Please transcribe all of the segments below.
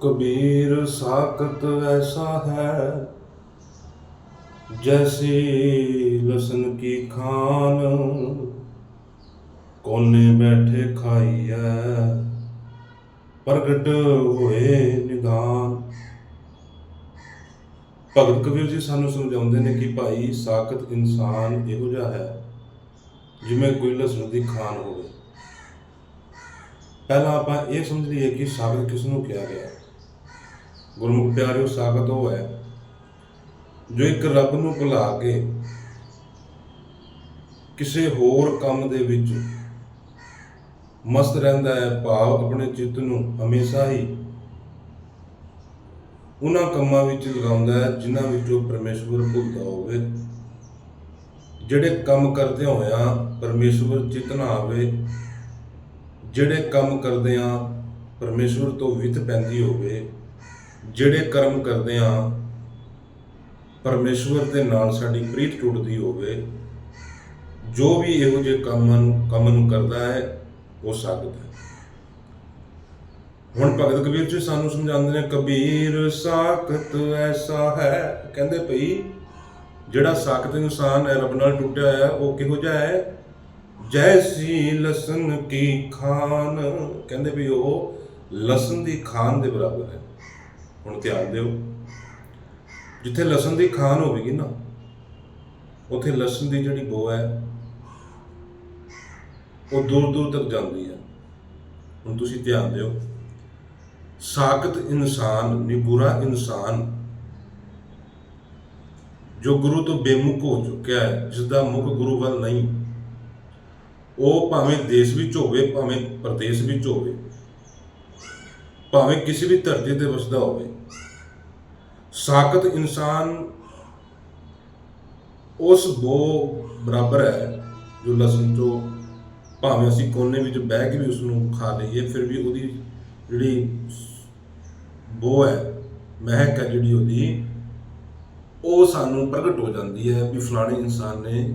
ਕਬੀਰ ਸਾਖਤ ਐਸਾ ਹੈ। ਜੈਸੀ ਲਸਨ ਕੀ ਖਾਨ, ਕੋਨੇ ਬੈਠੇ ਖਾਈਐ। ਪ੍ਰਗਟ ਹੋਏ ਨਿਦਾਨ। ਭਗਤ ਕਬੀਰ ਜੀ ਸਾਨੂੰ ਸਮਝਾਉਂਦੇ ਨੇ ਕਿ ਭਾਈ ਸਾਖਤ ਇਨਸਾਨ ਇਹੋ ਜਿਹਾ ਹੈ, ਜਿਵੇਂ ਕੋਈ ਲਸਣ ਦੀ ਖਾਨ ਹੋਵੇ। ਪਹਿਲਾਂ ਆਪਾਂ ਇਹ ਸਮਝ ਲਈਏ ਕਿ ਸਾਖਤ ਕਿਸ ਨੂੰ ਕਿਹਾ ਗਿਆ। ਗੁਰਮੁਖ ਪਿਆਰਿਓ ਸਾਖਤ ਉਹ ਹੈ, ਜੋ ਇੱਕ ਰੱਬ ਨੂੰ ਭੁਲਾ ਕੇ ਕਿਸੇ ਹੋਰ ਕੰਮ ਦੇ ਵਿੱਚ ਮਸਤ ਰਹਿੰਦਾ ਹੈ, ਭਾਵ ਆਪਣੇ ਚਿੱਤ ਨੂੰ ਹਮੇਸ਼ਾ ਹੀ ਉਹਨਾਂ ਕੰਮਾਂ ਵਿੱਚ ਲਗਾਉਂਦਾ ਹੈ, ਜਿਨ੍ਹਾਂ ਵਿੱਚੋਂ ਪਰਮੇਸ਼ਵਰ ਭੁੱਲਦਾ ਹੋਵੇ। ਜਿਹੜੇ ਕੰਮ ਕਰਦੇ ਹੋਇਆਂ ਪਰਮੇਸ਼ਵਰ ਚਿਤ ਨਾ ਆਵੇ, ਜਿਹੜੇ ਕੰਮ ਕਰਦਿਆਂ ਪਰਮੇਸ਼ਵਰ ਤੋਂ ਵਿਤ ਪੈਂਦੀ ਹੋਵੇ ਜਿਹੜੇ ਕਰਮ ਕਰਦੇ ਕਰਦਿਆਂ ਪਰਮੇਸ਼ਵਰ ਦੇ ਨਾਲ ਸਾਡੀ ਪ੍ਰੀਤ ਟੁੱਟਦੀ ਹੋਵੇ, ਜੋ ਵੀ ਇਹੋ ਜਿਹੇ ਕੰਮ ਨੂੰ ਕੰਮ ਨੂੰ ਕਰਦਾ ਹੈ, ਉਹ ਸਾਗਤ ਹੈ। ਹੁਣ ਭਗਤ ਕਬੀਰ ਜੀ ਸਾਨੂੰ ਸਮਝਾਉਂਦੇ ਨੇ, ਕਬੀਰ ਸਾਖਤ ਐਸਾ ਹੈ। ਕਹਿੰਦੇ ਭਈ, ਜਿਹੜਾ ਸਾਖਤ ਇਨਸਾਨ ਹੈ, ਰੱਬ ਨਾਲ ਟੁੱਟਿਆ ਹੋਇਆ, ਉਹ ਕਿਹੋ ਜਿਹਾ ਹੈ? ਜੈਸੀ ਲਸਣ ਕੀ ਖਾਨ। ਕਹਿੰਦੇ ਵੀ ਉਹ ਲਸਣ ਦੀ ਖਾਨ ਦੇ ਬਰਾਬਰ ਹੈ। ਹੁਣ ਧਿਆਨ ਦਿਓ। ਜਿੱਥੇ ਲਸਣ ਦੀ ਖਾਨ ਹੋਵੇਗੀ ਨਾ, ਉੱਥੇ ਲਸਣ ਦੀ ਜਿਹੜੀ ਬੋ ਹੈ, ਉਹ ਦੂਰ ਦੂਰ ਤੱਕ ਜਾਂਦੀ ਹੈ। ਹੁਣ ਤੁਸੀਂ ਧਿਆਨ ਦਿਓ। ਸਾਖਤ ਇਨਸਾਨ, ਨਿਬੂਰਾ ਇਨਸਾਨ, ਜੋ ਗੁਰੂ ਤੋਂ ਬੇਮੁਖ ਹੋ ਚੁੱਕਿਆ ਹੈ ਜਿਸ ਦਾ ਮੁਖ ਗੁਰੂ ਵੱਲ ਨਹੀਂ, ਉਹ ਭਾਵੇਂ ਦੇਸ਼ ਵਿੱਚ ਹੋਵੇ, ਭਾਵੇਂ ਪ੍ਰਦੇਸ਼ ਵਿੱਚ ਹੋਵੇ, ਭਾਵੇਂ ਕਿਸੇ ਵੀ ਧਰਤੀ ਤੇ ਵਸਦਾ ਹੋਵੇ ਸਾਖਤ ਇਨਸਾਨ ਉਸ ਬੋ ਬਰਾਬਰ ਹੈ ਜੋ ਲਸਣ ਚੋਂ ਭਾਵੇਂ ਅਸੀਂ ਕੋਨੇ ਵਿੱਚ ਬਹਿ ਕੇ ਵੀ ਉਸ ਨੂੰ ਖਾ ਲਈਏ, ਫਿਰ ਵੀ ਉਹਦੀ ਜਿਹੜੀ ਬੋ ਹੈ, ਮਹਿਕ ਹੈ ਜਿਹੜੀ ਉਹਦੀ, ਉਹ ਸਾਨੂੰ ਪ੍ਰਗਟ ਹੋ ਜਾਂਦੀ ਹੈ ਵੀ ਫਲਾਣੇ ਇਨਸਾਨ ਨੇ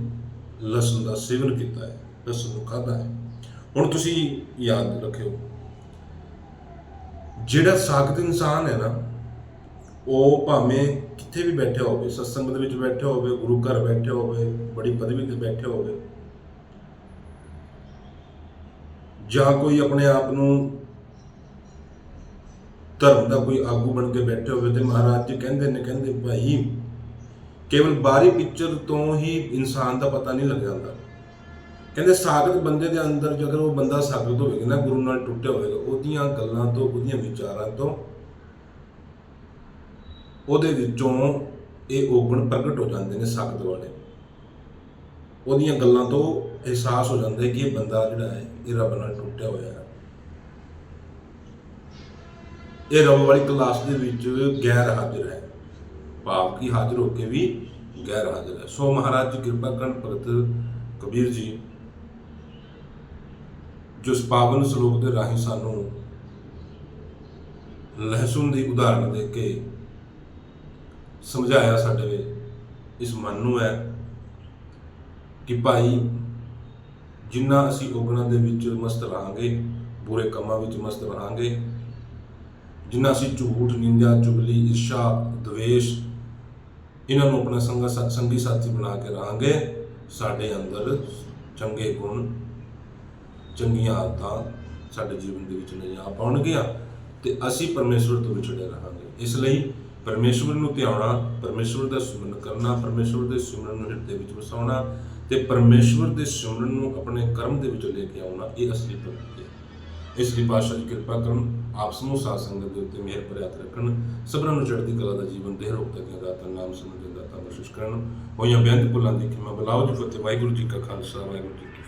ਲਸਣ ਦਾ ਸੇਵਨ ਕੀਤਾ ਹੈ, ਲਸਣ ਨੂੰ ਖਾਧਾ ਹੈ। ਹੁਣ ਤੁਸੀਂ ਯਾਦ ਰੱਖਿਓ, ਜਿਹੜਾ ਸਾਖਤ ਇਨਸਾਨ ਹੈ ਨਾ ਉਹ ਭਾਵੇਂ ਕਿੱਥੇ ਵੀ ਬੈਠਿਆ ਹੋਵੇ, ਸਤਸੰਗ ਦੇ ਵਿੱਚ ਬੈਠਿਆ ਹੋਵੇ, ਗੁਰੂ ਘਰ ਬੈਠੇ ਹੋਵੇ, ਬੜੀ ਪਦਵੀ ਤੇ ਬੈਠੇ ਹੋਵੇ, ਜਾਂ ਕੋਈ ਆਪਣੇ ਆਪ ਨੂੰ ਧਰਮ ਦਾ ਕੋਈ ਆਗੂ ਬਣ ਕੇ ਬੈਠੇ ਹੋਵੇ ਤੇ ਮਹਾਰਾਜ ਜੀ ਕਹਿੰਦੇ ਨੇ, ਕਹਿੰਦੇ ਭਾਈ ਕੇਵਲ ਬਾਹਰੀ ਪਿਕਚਰ ਤੋਂ ਹੀ ਇਨਸਾਨ ਦਾ ਪਤਾ ਨਹੀਂ ਲੱਗ ਜਾਂਦਾ ਕਹਿੰਦੇ ਸਾਗਤ ਬੰਦੇ ਦੇ ਅੰਦਰ ਜੇਕਰ ਉਹ ਬੰਦਾ ਸਾਗਤ ਹੋਵੇਗਾ ਨਾ, ਗੁਰੂ ਨਾਲ ਟੁੱਟਿਆ ਹੋਵੇਗਾ, ਉਹਦੀਆਂ ਗੱਲਾਂ ਤੋਂ, ਉਹਦੀਆਂ ਵਿਚਾਰਾਂ ਤੋਂ ਉਹਦੇ ਵਿੱਚੋਂ ਇਹ ਔਗਣ ਪ੍ਰਗਟ ਹੋ ਜਾਂਦੇ ਨੇ ਸਾਗਤ ਵਾਲੇ। ਉਹਦੀਆਂ ਗੱਲਾਂ ਤੋਂ ਅਹਿਸਾਸ ਹੋ ਜਾਂਦਾ ਹੈ ਕਿ ਇਹ ਬੰਦਾ ਜਿਹੜਾ ਹੈ, ਇਹ ਰੱਬ ਨਾਲ ਟੁੱਟਿਆ ਹੋਇਆ ਹੈ। ਇਹ ਰੱਬ ਵਾਲੀ ਕਲਾਸ ਦੇ ਵਿੱਚ ਗੈਰ ਹਾਜ਼ਰ ਹੈ। ਭਾਵ ਕਿ ਹਾਜ਼ਰ ਹੋ ਕੇ ਵੀ ਗੈਰ ਹਾਜ਼ਰ ਹੈ। ਸੋ ਮਹਾਰਾਜ ਜੀ, ਕਿਰਪਾ ਕਰਨ ਭਗਤ ਕਬੀਰ ਜੀ, ਜੋ ਪਾਵਨ ਸ਼ਲੋਕ ਦੇ ਰਾਹੀਂ ਸਾਨੂੰ ਲਹਿਸੁਨ ਦੀ ਉਦਾਹਰਣ ਦੇ ਕੇ ਸਮਝਾਇਆ ਸਾਡੇ ਇਸ ਮਨ ਨੂੰ ਹੈ ਕਿ ਭਾਈ ਜਿੰਨਾ ਅਸੀਂ ਔਗਣਾਂ ਦੇ ਵਿੱਚ ਮਸਤ ਰਹਾਂਗੇ, ਬੁਰੇ ਕੰਮਾਂ ਵਿੱਚ ਮਸਤ ਰਹਾਂਗੇ, ਜਿੰਨਾ ਅਸੀਂ ਝੂਠ ਨਿੰਦਿਆ ਚੁਗਲੀ, ਈਰਸ਼ਾ, ਦਵੇਸ਼, ਇਹਨਾਂ ਨੂੰ ਆਪਣਾ ਸੰਗਾ ਸਾ- ਸੰਗੀ ਸਾਥੀ ਬਣਾ ਕੇ ਰਹਾਂਗੇ, ਸਾਡੇ ਅੰਦਰ ਚੰਗੇ ਗੁਣ, ਚੰਗੀਆਂ ਆਦਤਾਂ ਸਾਡੇ ਜੀਵਨ ਦੇ ਵਿੱਚ ਨਹੀਂ ਆ ਪਾਉਣਗੀਆਂ ਤੇ ਅਸੀਂ ਪਰਮੇਸ਼ਵਰ ਤੋਂ ਵਿਛੜੇ ਰਹਾਂਗੇ। ਇਸ ਲਈ ਪਰਮੇਸ਼ਵਰ ਨੂੰ ਧਿਆਉਣਾ, ਪਰਮੇਸ਼ਵਰ ਦਾ ਸਿਮਰਨ ਕਰਨਾ, ਪਰਮੇਸ਼ਵਰ ਦੇ ਸਿਮਰਨ ਨੂੰ ਹਿਰਦੇ ਵਿੱਚ ਵਸਾਉਣਾ ਤੇ ਪਰਮੇਸ਼ਵਰ ਦੇ ਸਿਮਰਨ ਨੂੰ ਆਪਣੇ ਕਰਮ ਦੇ ਵਿੱਚ ਲੈ ਕੇ ਆਉਣਾ, ਇਹ ਅਸਲੀ ਭਗਤੀ ਹੈ। ਇਸ ਲਈ ਪਾਤਸ਼ਾਹ ਦੀ ਕਿਰਪਾ ਕਰਨ, ਆਪ ਸਮੂਹ ਸਾਧ ਸੰਗਤ ਦੇ ਉੱਤੇ ਮਿਹਰ ਭਰਿਆ ਰੱਖਣ, ਸਭਨਾਂ ਨੂੰ ਚੜ੍ਹਦੀ ਕਲਾ ਦਾ ਜੀਵਨ ਦੇ ਰੋਗ ਤੱਕ ਦਾਤਾ ਨਾਮ ਸਮਝ ਦੇ ਦਾਤਾ ਬਖਸ਼ਿਸ਼ ਕਰਨ। ਹੋਈਆਂ ਬੇਅੰਤ ਭੁੱਲਾਂ ਦੀ ਖਿਮਾ ਬਲਾਓ, ਜੀ ਫਤਿਹ ਵਾਹਿਗੁਰੂ ਜੀ ਕਾ ਖਾਲਸਾ, ਵਾਹਿਗੁਰੂ ਜੀ